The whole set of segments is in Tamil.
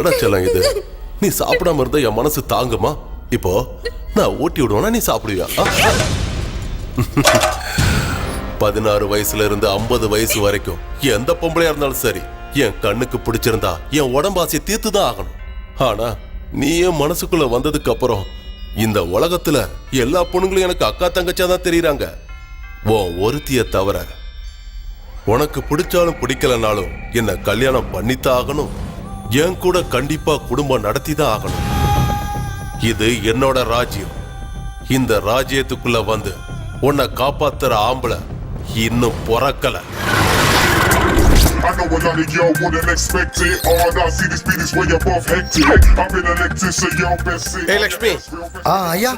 என்னடா செல்லம் இது. நீ சாப்பிடாம இருந்தா என் மனசு தாங்குமா? இப்போ நான் ஓட்டி விடுவேனா நீ சாப்பிடுவியா? பதினாறு வயசுல இருந்து ஐம்பது வயசு வரைக்கும் எந்த பொம்பளையா இருந்தாலும் சரி என் கண்ணுக்கு பிடிச்சிருந்தா என் உடம்பாசியை தீர்த்து தான் ஆகணும். ஆனா நீ என் மனசுக்குள்ள வந்ததுக்கு அப்புறம் இந்த உலகத்துல எல்லா பொண்ணுங்களும் எனக்கு அக்கா தங்கச்சா தான் தெரியுறாங்க. உன் ஒருத்திய தவிர உனக்கு பிடிச்சாலும் பிடிக்கலனாலும் என்ன கல்யாணம் பண்ணித்தான் ஆகணும். என் கூட கண்டிப்பா குடும்பம் நடத்தி தான் ஆகணும் இது என்னோட ராஜ்யம் இந்த ராஜ்யத்துக்குள்ள வந்து உன்னை காப்பாத்துற ஆம்பளை இன்னும் பிறக்கல I know a lot of y'all wouldn't expect it. All I see this beat is way above hectic. I've been elected, so y'all best see. Hey, Lakshmi. ஆ ஐயா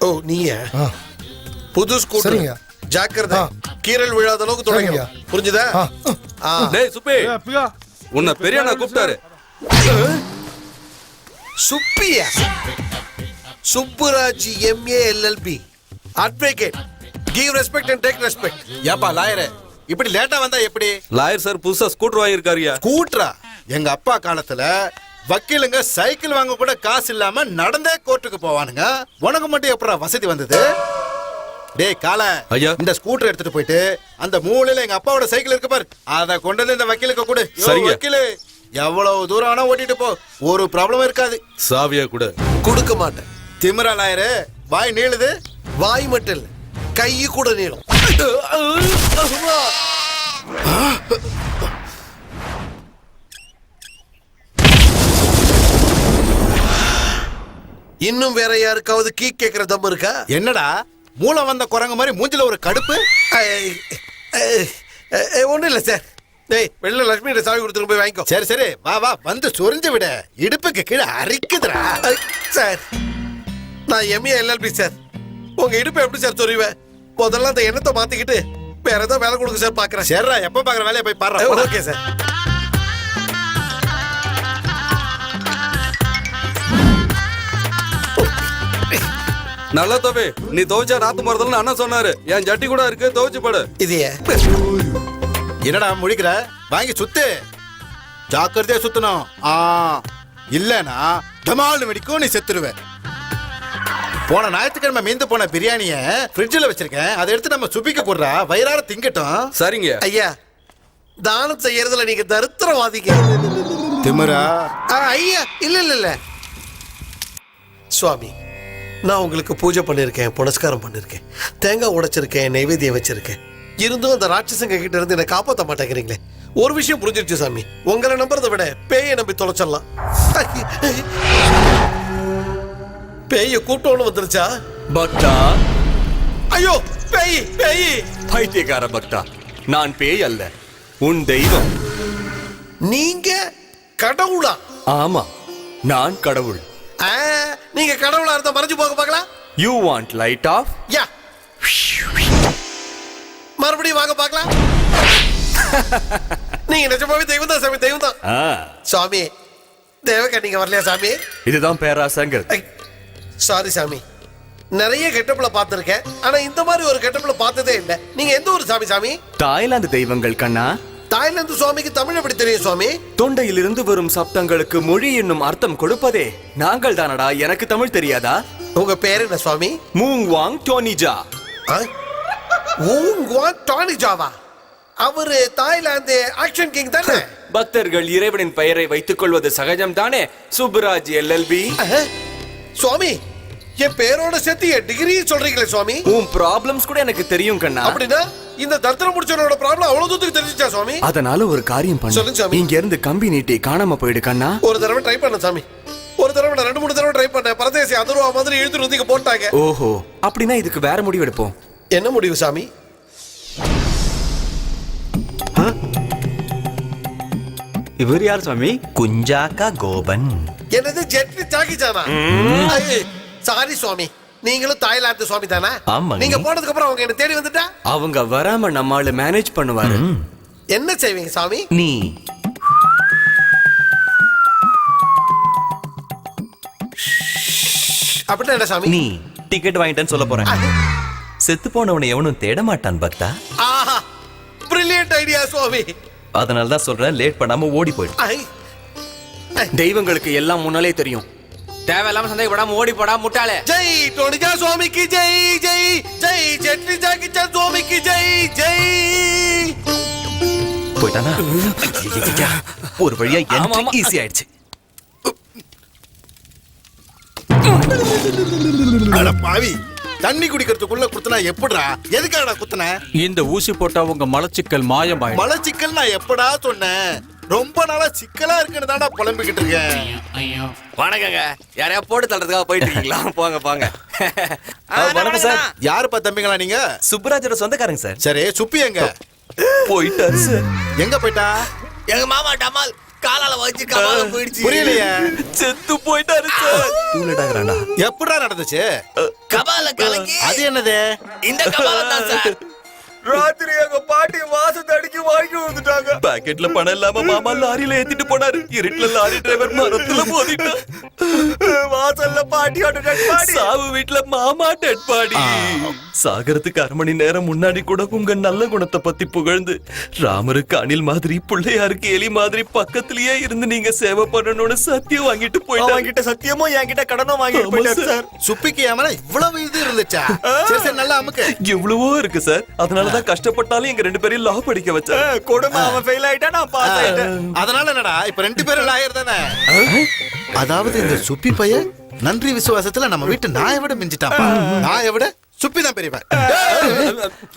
ஓ நீயா ஆ புது ஸ்கூட்டர் சரிங்க. ஜாக்கிரதை ஆ. கீரல் விழாத அளவுக்கு தொடங்க சரிங்க. புரிஞ்சுதா ஆ ஆ. டேய் சுப்பி உன்னை பெரிய அண்ணா கூப்பிட்டாரு. Subbiah. Subburaj MA LLB advocate give respect and take respect ஏப்பா லாயரே இப்படி லேட்டா வந்தா எப்படி? லாயர் சார் புதுசா ஸ்கூட்டர் வாங்கியிருக்காருயா? கூட்டுறா எங்க அப்பா காலத்துல வக்கீலுங்க சைக்கிள் வாங்க கூட காசு இல்லாம நடந்தே கோர்ட்டுக்கு போவானுங்க. உனக்கு மட்டும் எப்படா வசதி வந்தது? டேய் கால ஐயா. இந்த ஸ்கூட்டர் எடுத்துட்டு போயிட்டு அந்த மூலையில எங்க அப்பாவோட சைக்கிள் இருக்கு பாரு. அத கொண்டு வந்து இந்த வக்கீலுக்கு கொடு. வக்கீலு எவ்வளவு தூரம் வேணா ஓட்டிட்டு போ. ஒரு ப்ராப்ளம் இருக்காது. சாவியா கூட. கொடுக்க மாட்டேன். திமிரா லாயரு வாய் நீளுது. வாய் மட்டும் இல்ல கை கூட நீளும். இன்னும் வேற யாருக்காவது கீ கேக்குற தம் இருக்கா? என்னடா? மூளை வந்த குரங்கு மாதிரி மூஞ்சில ஒரு கடுப்பு. ஒன்றும் இல்லை சார். டேய் வெளில லட்சுமி சாவி கொடுத்துட்டு போய் வாங்கிக்கோ. சரி சரி. வா வா. வந்து சொரிஞ்சு விட. இடுப்புக்கு கீழே அரிக்குதுடா. சார். நான் எம்ஏ எல்எல்பி சார். உங்க இடுப்பு எப்படி சார் சொருவேன் முதல்ல அந்த எண்ணத்தை மாத்திக்கிட்டு வேற ஏதாவது வேலை கொடுங்க சார் பாக்குறேன். சரிடா எப்ப பாக்குற வேலையை போய் பாரு ஓகே சார். நல்லா தோவே நீ துவைச்சா நாத்து மரத்துல அண்ணா சொன்னாரு. என் ஜட்டி கூட இருக்கு துவைச்சு படு. இது ஏன்? என்னடா முழிக்கிற? வாங்கி சுத்து. ஜாக்கிரதையா சுத்தணும். ஆ இல்லனா டமால்னு வெடிக்கும் நீ செத்துருவ. போன ஞாயிற்றுக்கிழமை மீந்து போன பிரியாணிய ஃப்ரிட்ஜில் வச்சிருக்கேன். அதை எடுத்து நம்ம சுபிக்க போடுறா. வயிறார திங்கட்டும். சரிங்க. ஐயா தானம் செய்யறதுல நீங்க தரித்திரவாதிங்க. திமிரா. ஆ, ஐயா இல்ல இல்ல இல்ல. சுவாமி நான் உங்களுக்கு பூஜை பண்ணிருக்கேன் புனஸ்காரம் பண்ணிருக்கேன். தேங்காய் உடைச்சிருக்கேன் நைவேத்தியம் வச்சிருக்கேன். இருந்தும் அந்த ராட்சசங்க கிட்ட இருந்து என்னை காப்பாத்த மாட்டேங்கிறீங்களே. ஒரு விஷயம் புரிஞ்சிருச்சு சாமி. உங்களை நம்புறதை விட பேயை நம்பி தொலைச்சிடலாம். பேய கூட்டம்னு வந்துருச்சா? பக்தா. ஐயோ பேய் பேய். பைத்தியக்கார பக்தா நான் பேய் அல்ல உன் தெய்வம். நீங்க கடவுளா? ஆமா நான் கடவுள். நீங்க கடவுளா இருந்தா மறைஞ்சு போக பார்க்கலாம். யூ வாண்ட் லைட் ஆஃப் யா. மறுபடியும் வாங்க பார்க்கலாம். நீங்க நிஜமாவே தெய்வம் தான் சாமி தெய்வம் தான். சுவாமி தேவக்கா நீங்க வரலையா சாமி? இதுதான் பேராசங்கிறது. சாரி சாமி. நிறைய கெட்டப்புல பார்த்திருக்கேன் ஆனா இந்த மாதிரி ஒரு கெட்டப்புல பார்த்ததே இல்ல. நீங்க எந்த ஒரு சாமி சாமி? தாய்லாந்து தெய்வங்கள் கண்ணா. தாய்லாந்து சுவாமிக்கு தமிழ் எப்படி தெரியும் சுவாமி? தொண்டையிலிருந்து வரும் சப்தங்களுக்கு மொழி என்னும் அர்த்தம் கொடுப்பதே. நாங்கள் தானடா எனக்கு தமிழ் தெரியாதா? உங்க பேர் என்ன சுவாமி? மூங் வாங் டோனிஜா. ஆ? ஊங் குவான் டானி ஜாவா அவரு தாய்லாந்து ஆக்ஷன் கிங் தானே? பக்தர்கள் இறைவனின் பெயரை வைத்துக் கொள்வது சகஜம் தானே சுப்புராஜ் எல்எல்பி. சுவாமி என் பேரோட சேர்த்து என் டிகிரி சொல்றீங்களே சுவாமி. உன் ப்ராப்ளம்ஸ் கூட எனக்கு தெரியும் கண்ணா. அப்படின்னா? இந்த தர்த்தர முடிச்சவனோட ப்ராப்ளம் அவ்வளவு தூரத்துக்கு தெரிஞ்சிச்சா சுவாமி? அதனால ஒரு காரியம் சொல்லுங்க பண்ணு. சாமி. இங்க இருந்து கம்பி நீட்டி காணாம போயிடு கண்ணா. ஒரு தடவை ட்ரை பண்ண சாமி ஒரு தடவை நான் ரெண்டு மூணு தடவை ட்ரை பண்ணேன் பரதேசி அதர்வா மாதிரி இழுத்துட்டு வந்து இங்க போட்டாங்க. ஓஹோ அப்படின்னா இதுக்கு வேற முடிவு எடுப்போம். என்ன முடிவு சாமி இவர் யார் சுவாமி? குஞ்சாக்கா கோபன். என்னது ஜெட்லி சாக்கிச்சானா சாரி சுவாமி. நீங்களும் தாய்லாந்து சுவாமி தானா? ஆமாங்க. நீங்க போனதுக்கு அப்புறம் அவங்க என்ன தேடி வந்துட்டா? அவங்க வராம நம்மால மேனேஜ் பண்ணுவாரு. என்ன செய்வீங்க சாமி? நீ. அப்படின்னா என்ன சாமி? நீ டிக்கெட் வாங்கிட்டேன்னு சொல்ல போறேன். செத்து போனவனை எவனும் தேட மாட்டான் பக்தா. ஆஹா. பிரில்லியன்ட் ஐடியா சுவாமி. அதனால தான் சொல்றேன் லேட் பண்ணாம ஓடி போயிடு. தெய்வங்களுக்கு எல்லாம் முன்னாலே தெரியும். தேவையில்லாம சந்தேகப்படாம ஓடி போடா முட்டாளே. ஜெய் டோனிகா சுவாமிக்கு ஜெய் ஜெய். ஜெய் ஜெட்லி ஜாக்கிச்சா சுவாமிக்கு ஜெய் ஜெய். போயிட்டானா? ஒரு வழியா எனக்கு ஈஸி ஆயிடுச்சு. அட பாவி தண்ணி குடிக்கிறதுக்குள்ள குத்துனா எப்படிடா? எதுக்காடா குத்துன? இந்த ஊசி போட்டா உங்க மலச்சிக்கல் மாயமாயிடும். மலச்சிக்கல் நான் எப்படா சொன்னேன் ரொம்ப நாளா சிக்கலா இருக்குன்னு தான்டா புலம்பிக்கிட்டு இருக்கேன். வணக்கங்க. யாரையா போட்டு தள்ளுறதுக்காக போயிட்டு இருக்கீங்களா? போங்க போங்க. வணக்கம் சார். யாருப்பா தம்பிங்களா நீங்க? சுப்பராஜோட சொந்தக்காரங்க சார். சரி சுப்பி எங்க? போயிட்டாரு சார். எங்க போயிட்டா? எங்க மாமா டமால் காலால வச்சு கபால போயிடுச்சு. புரியலையே. செத்து போயிட்டாரு சார். எப்படா நடந்துச்சு? கபால கலங்கி அது என்னது? இந்த கபாலம் தான் சார். ராத்திரி எங்க பாட்டி வாசத்தை அடிக்கி வாங்கி வந்துட்டாங்க. பாக்கெட்ல பணம் இல்லாம மாமா லாரியில ஏத்திட்டு போனாரு. இருட்டுல லாரி டிரைவர் மரத்துல மோதிட்டான் வாசல்ல பாட்டியோட dead body. சாவு வீட்ல மாமா டெட் பாடி சாகரத்துக்கு அரை மணி நேரம் முன்னாடி கூட உங்க நல்ல குணத்தை பத்தி புகழ்ந்து ராமருக்கு அணில் மாதிரி பிள்ளையாருக்கு எலி மாதிரி பக்கத்திலேயே இருந்து நீங்க சேவை பண்ணணும்னு சத்தியம் வாங்கிட்டு போயிட்டாங்க அவன்கிட்ட சத்தியமும் என்கிட்ட கடனும் வாங்கிட்டு போயிட்டாரு சார். சுப்பிக்கு ஏமனா இவ்வளவு இது இருந்துச்சா? சரி சரி நல்லா அமுக்கு. எவ்வளவோ இருக்கு சார். அதனாலதான் கஷ்டப்பட்டாலும் எங்க ரெண்டு பேரையும் லா படிக்க வச்சாங்க கொடுமை அவன் ஃபெயில் ஆயிட்டா நான் பாஸ் ஆயிட்டேன். அதனால என்னடா இப்ப ரெண்டு பேரும் லாயர் தானே? அதாவது இந்த சுப்பி பையன் நன்றி விசுவாசத்துல நம்ம வீட்டு நாயை விட மிஞ்சிட்டான். நாயை விட சுப்பி தான் பெரியவன்.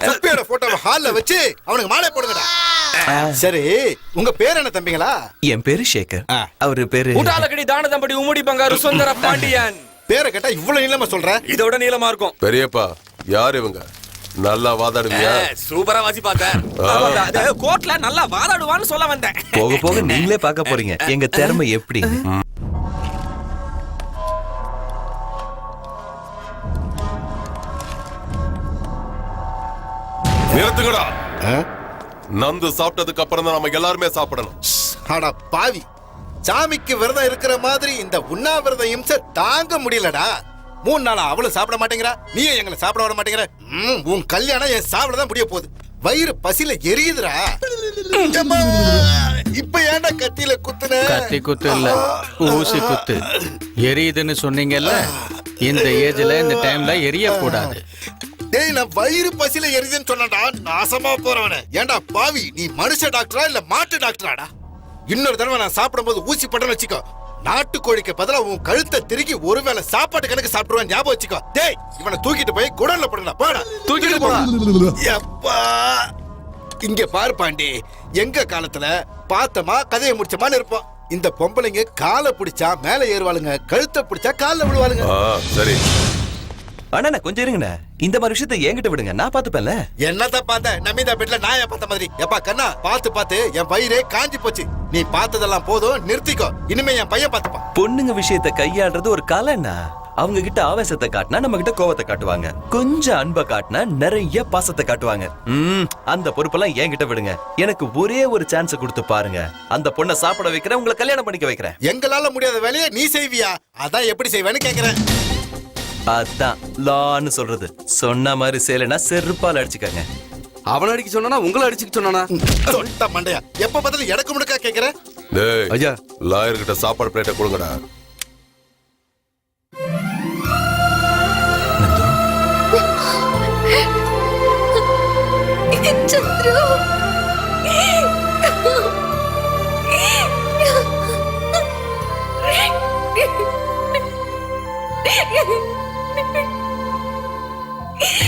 சுப்பியோட போட்டோவை ஹால்ல வச்சு அவனுக்கு மாலை போடுங்கடா. சரி உங்க பேர் என்ன தம்பிங்களா? என் பேரு சேகர். அவரு பேரு ஊட்டாலக்கடி தான தம்படி உம்முடி பங்காரு சுந்தர பாண்டியன். பேரை கேட்டா இவ்வளவு நீளமா சொல்ற? இதோட நீளமா இருக்கும். பெரியப்பா யார் இவங்க? நல்லா வாதாடுவியா? சூப்பரா வாசி பார்த்தேன் கோர்ட்ல நல்லா வாதாடுவான்னு சொல்ல வந்தேன். போக போக நீங்களே பார்க்க போறீங்க. எங்க திறமை எப்படி? நிறுத்துங்கடா. நந்து சாப்பிட்டதுக்கு அப்புறம் தான் நம்ம எல்லாருமே சாப்பிடணும். அட பாவி. சாமிக்கு விரதம் இருக்கிற மாதிரி இந்த உண்ணாவிரத இம்சை தாங்க முடியலடா. மூணு நாளா அவளும் சாப்பிட மாட்டேங்கிறா? நீயும் எங்களை சாப்பிட விட மாட்டேங்கிற? உன் கல்யாணம் என் சாப்பிட தான் முடிய போகுது. வயிறு பசியில எரியுதுடா. எம்மா, இப்ப ஏன்டா கத்தியில குத்துன? கத்தி குத்து இல்ல ஊசி குத்து. எரியுதுன்னு சொன்னீங்கல்ல இந்த ஏஜ்ல இந்த டைம்ல எரியக்கூடாது டேய் நான் வயிறு பசியில எரியுதுன்னு சொன்னடா நாசமா போறவன. ஏன்டா பாவி நீ மனுஷ டாக்டரா இல்ல மாட்டு டாக்டராடா? இன்னொரு தடவை நான் சாப்பிடும்போது ஊசி பட்டன்னு வச்சுக்கோ. நாட்டுக்கோழிக்கு பதிலா உன் கழுத்தை திருகி ஒருவேளை சாப்பாட்டு கணக்கு சாப்பிடுவேன் ஞாபகம் வச்சுக்கோ. டேய் இவனை தூக்கிட்டு போய் குடல்ல போடுடா போடா. தூக்கிட்டு போடா எப்பா. இங்க பாரு பாண்டி எங்க காலத்துல பார்த்தமா கதையை முடிச்சமான்னு இருப்போம். இந்த பொம்பளைங்க காலை பிடிச்சா மேல ஏறுவாளுங்க கழுத்தை பிடிச்சா கால்ல விழுவாளுங்க. சரி. அண்ணா கொஞ்சம் இருங்கண்ணே. இந்த மாதிரி விஷயத்தை என்கிட்ட விடுங்க. நான் பாத்துப்பேன்ல என்னத்த பார்த்த? நமிதா பெட்ல நாய பார்த்த மாதிரி? எப்பா கண்ணா பார்த்து பார்த்து என் வயிறே காஞ்சி போச்சு. நீ பார்த்ததெல்லாம் போதும் நிறுத்திக்கோ. இனிமே என் பையன் பார்த்துப்பான். பொண்ணுங்க விஷயத்தை கையாடுறது ஒரு கலைண்ணா. அவங்க கிட்ட ஆவேசத்தை காட்டினா நம்ம கிட்ட கோவத்தை காட்டுவாங்க. கொஞ்சம் அன்பை காட்டினா நிறைய பாசத்தை காட்டுவாங்க. ம் அந்த பொறுப்பெல்லாம் என்கிட்ட விடுங்க. எனக்கு ஒரே ஒரு சான்ஸ் கொடுத்து பாருங்க. அந்த பொண்ணை சாப்பிட வைக்கிறேன் உங்களை கல்யாணம் பண்ணிக்க வைக்கிறேன். எங்களால முடியாத வேலையை நீ செய்வியா? அதான் எப்படி செய்வேன்னு கேக்குறேன். அதான் லான்னு சொல்றது. சொன்ன மாதிரி செய்யலைன்னா செருப்பால் அடிச்சுக்கங்க. அவன் அடிக்க சொன்னா உங்களை அடிச்சுக்க சொன்னானா? சொல்லிட்ட மண்டையா. எப்ப பார்த்தாலும் எனக்கு முடுக்கா கேக்குற? டேய் ஐயா. லாயர் கிட்ட சாப்பாடு பிளேட்டை கொடுங்கடா. சத்ரு.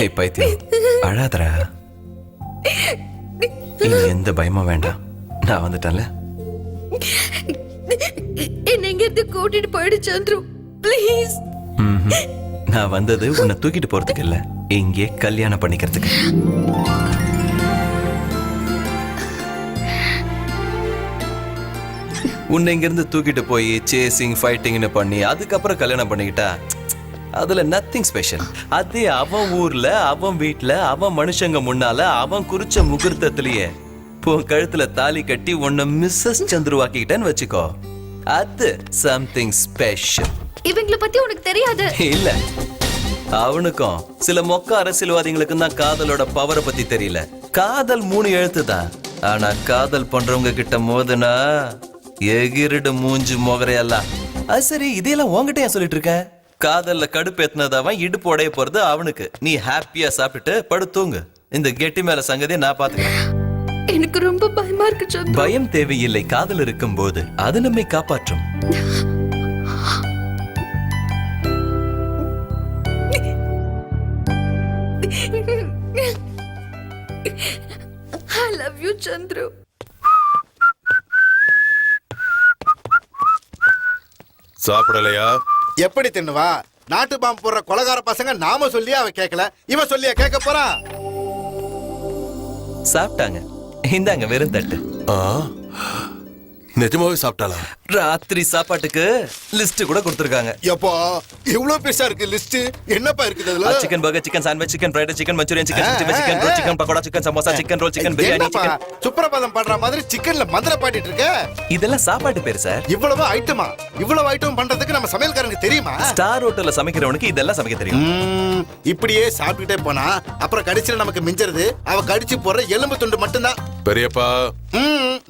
ஏய் பைத்தியம். அழாதடா. இனி எந்த பயமும் வேண்டாம். நான் வந்துட்டேன்ல. என்ன எங்க இருந்து கூட்டிட்டு போயிடு சந்துரு. ப்ளீஸ். நான் வந்தது உன்னை தூக்கிட்டு போறதுக்கு இல்ல. இங்கே கல்யாணம் பண்ணிக்கிறதுக்கு. உன்னை இங்கிருந்து தூக்கிட்டு போய் சேசிங் ஃபைட்டிங்னு பண்ணி அதுக்கப்புறம் கல்யாணம் பண்ணிக்கிட்டா அதுல நத்திங் ஸ்பெஷல் அதே அவன் ஊர்ல அவன் வீட்ல அவன் மனுஷங்க முன்னால அவன் குறிச்ச முகூர்த்தத்திலேயே உன் கழுத்துல தாலி கட்டி உன்னை மிஸ்ஸஸ் சந்துருவாக்கிக்கிட்டேன்னு வச்சுக்கோ. அது சம்திங் ஸ்பெஷல் இவங்கள பத்தி உனக்கு தெரியாது. இல்ல. அவனுக்கும் சில மொக்க அரசியல்வாதிகளுக்கும் தான் காதலோட பவரை பத்தி தெரியல. காதல் மூணு எழுத்து தான். ஆனா காதல் பண்றவங்க கிட்ட மோதுனா எகிரிடு மூஞ்சி முகரையெல்லாம் அது சரி இதையெல்லாம் உன்கிட்ட ஏன் சொல்லிட்டு இருக்க? காதல்ல கடுப்பேத்தினது அவன் இடுப்பு உடைய போறது அவனுக்கு. நீ ஹாப்பியா சாப்பிட்டுட்டு படுத்தூங்க இந்த கெட்டி மேல சங்கதியை நான் பாத்துக்கிறேன் எனக்கு ரொம்ப பயமா இருக்கு பயம் தேவையில்லை காதல் இருக்கும்போது. அது நம்மை காப்பாற்றும். ஐ லவ் யூ சந்துரு சாப்பிடலையா? எப்படி தின்னுவா? நாட்டு பாம்பு போடுற கொலகார பசங்க நாம சொல்லியே அவ கேட்கல இவன் சொல்லியா கேட்க போறான் சாப்பிட்டாங்க. இந்தாங்க வெறும் தட்டு. ஆ? நிஜமாவே சாப்பிட்டாளா? ராத்திரி சாப்பாட்டுக்கு லிஸ்ட் கூட கொடுத்துருக்காங்க. எப்போ இவ்வளவு பெருசா இருக்கு லிஸ்ட் என்னப்பா இருக்குது அதுல? Chicken burger chicken sandwich chicken fried chicken manchurian chicken chicken roll chicken pakoda chicken samosa chicken roll chicken biryani chicken Suprabhatam பண்ற மாதிரி சிக்கன்ல மந்திர பாடிட்டு இருக்க? இதெல்லாம் சாப்பாட்டு பேரு சார் இவ்வளவு ஐட்டமா இவ்வளவு ஐட்டம் பண்றதுக்கு நம்ம சமையல்காரங்க தெரியுமா? ஸ்டார் ஹோட்டல்ல சமைக்கிறவனுக்கு இதெல்லாம் சமைக்க தெரியும். இப்படியே சாப்பிட்டுட்டே போனா அப்புறம் கடிச்சில நமக்கு மிஞ்சறது அவ கடிச்சு போடுற எலும்பு துண்டு மட்டும்தான். பெரியப்பா.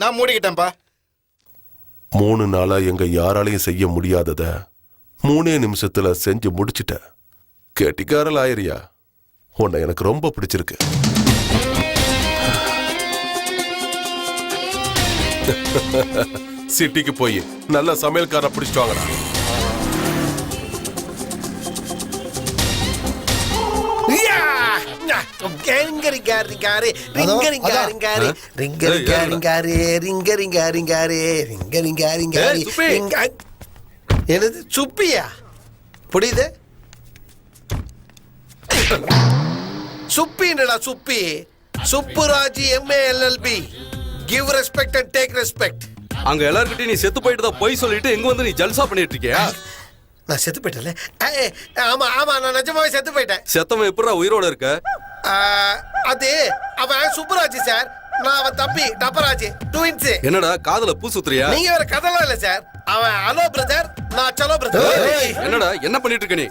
நான் மூடிக்கிட்டேன்ப்பா. மூணு நாளா எங்க யாராலையும் செய்ய முடியாதத மூணே நிமிஷத்துல செஞ்சு முடிச்சிட்ட. கெட்டிக்காரல் ஆயிரியா உன்னை எனக்கு ரொம்ப பிடிச்சிருக்கு. சிட்டிக்கு போய் நல்ல சமையல்கார பிடிச்சிட்டு வாங்கடா. என்னது சுப்பியா? புரியுது? சுப்பின்றடா Subbi. Subburaj MA LLB give respect and take respect அங்க எல்லார்கிட்டயும் நீ செத்து போயிட்டு தான் போய் சொல்லிட்டு எங்க வந்து நீ ஜல்சா பண்ணிட்டு இருக்கியா? நான் செத்து போயிட்டேன்ல. ஆமா ஆமா நான் நிஜமாவே செத்து போயிட்டேன். செத்தவன் எப்படா உயிரோட இருக்க? அது அவன் சுப்புராஜ் சார். நான் அவன் தம்பி டப்பராஜ் ட்வின்ஸ் என்னடா காதுல பூ சுத்துறியா? நீங்க வேற கதலாம் இல்ல சார். அவன் ஹலோ பிரதர் நான் சலோ பிரதர் என்னடா என்ன பண்ணிட்டு இருக்க நீ?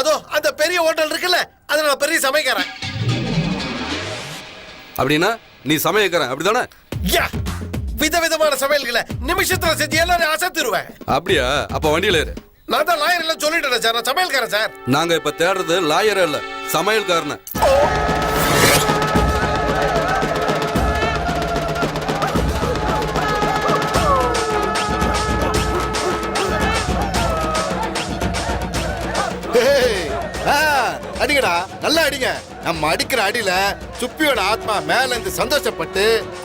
அதோ அந்த பெரிய ஹோட்டல் இருக்குல்ல அது நான் பெரிய சமைக்கிறேன். அப்படின்னா நீ சமையக்காரன் அப்படிதானே யா விதவிதமான சமையல்களை நிமிஷத்துல செஞ்சு எல்லாரும் அசத்திடுவேன். அப்படியா? அப்ப வண்டியில ஏறு. நான் தான் லாயர் எல்லாம் சொல்லிட்டேன் சார். நான் சமையல்காரன் சார். நாங்க இப்ப தேடுறது லாயர் இல்ல சமையல்காரன. அடிங்கடா நல்லா அடிங்க. நம்ம அடிக்கிற அடியில சுப்பியோட ஆத்மா மேல இருந்து சந்தோஷப்பட்டு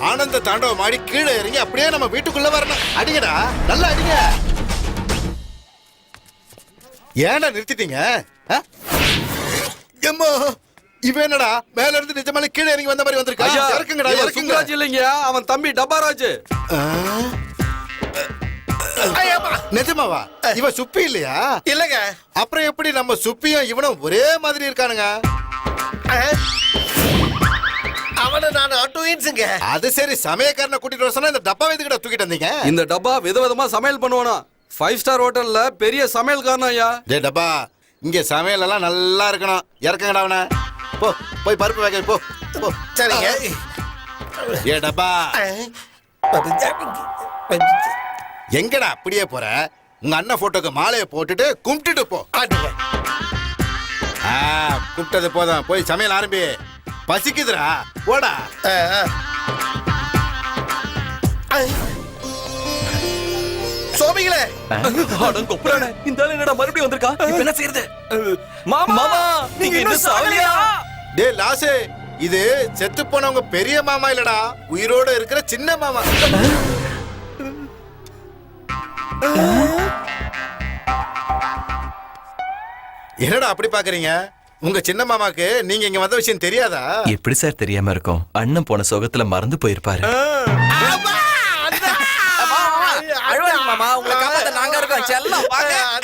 ஆனந்த தாண்டவம் ஆடி கீழே இறங்கி அப்படியே நம்ம வீட்டுக்குள்ள வரணும். அடிங்கடா நல்லா அடிங்க. ஏன்டா நிறுத்திட்டீங்க? எம்மா இவன் என்னடா? மேல இருந்து நிஜமாலே கீழே இறங்கி வந்த மாதிரி வந்திருக்கா? ஐயா இறக்குங்கடா இறக்குங்க. சுந்தராஜ் இல்லைங்க. அவன் தம்பி டப்பாராஜ். ஐயம்மா. நிஜமாவா? இவன் சுப்பி இல்லையா? இல்லங்க. அப்புறம் எப்படி நம்ம சுப்பியும் இவனும் ஒரே மாதிரி இருக்கானுங்க? அவனை நான் ட்வின்ஸுங்க அது சரி சமயக்காரனை கூட்டிட்டு வர சொன்னா இந்த டப்பாவை எதுக்கிட்ட தூக்கிட்டு வந்தீங்க? இந்த டப்பா விதவிதமா சமையல் பண்ணுவானா? ஃபைவ் ஸ்டார் ஹோட்டல்ல பெரிய சமையல்காரன் ஐயா. டே டப்பா இங்க சமையல் எல்லாம் நல்லா இருக்கணும். இறக்குங்கடா அவனை. போ போய் பருப்பு வேக போ போ. சரிங்க. ஏ டப்பா. எங்கடா அப்படியே போற? உங்க அண்ணன் போட்டோக்கு மாலையை போட்டுட்டு கும்பிட்டுட்டு போ. ஆட்டுங்க. ஆ கும்பிட்டது போதும். போய் சமையல் ஆரம்பி. பசிக்குதுடா. போடா. சோமிங்களே அடங்கொப்புறானே இந்த ஆளு என்னடா மறுபடியும் வந்திருக்கா? இப்ப என்ன செய்யறது? மாமா மாமா நீங்க இன்னும் சாவலையா டே லாசே இது செத்து போனவங்க பெரிய மாமா இல்லடா. உயிரோட இருக்கிற சின்ன மாமா. என்னடா அப்படி பாக்குறீங்க? உங்க சின்ன மாமாக்கு நீங்க இங்க வந்த விஷயம் தெரியாதா? எப்படி சார் தெரியாம இருக்கும்? அண்ணன் போன சோகத்துல மறந்து போயிருப்பாரு. மாமா உங்களை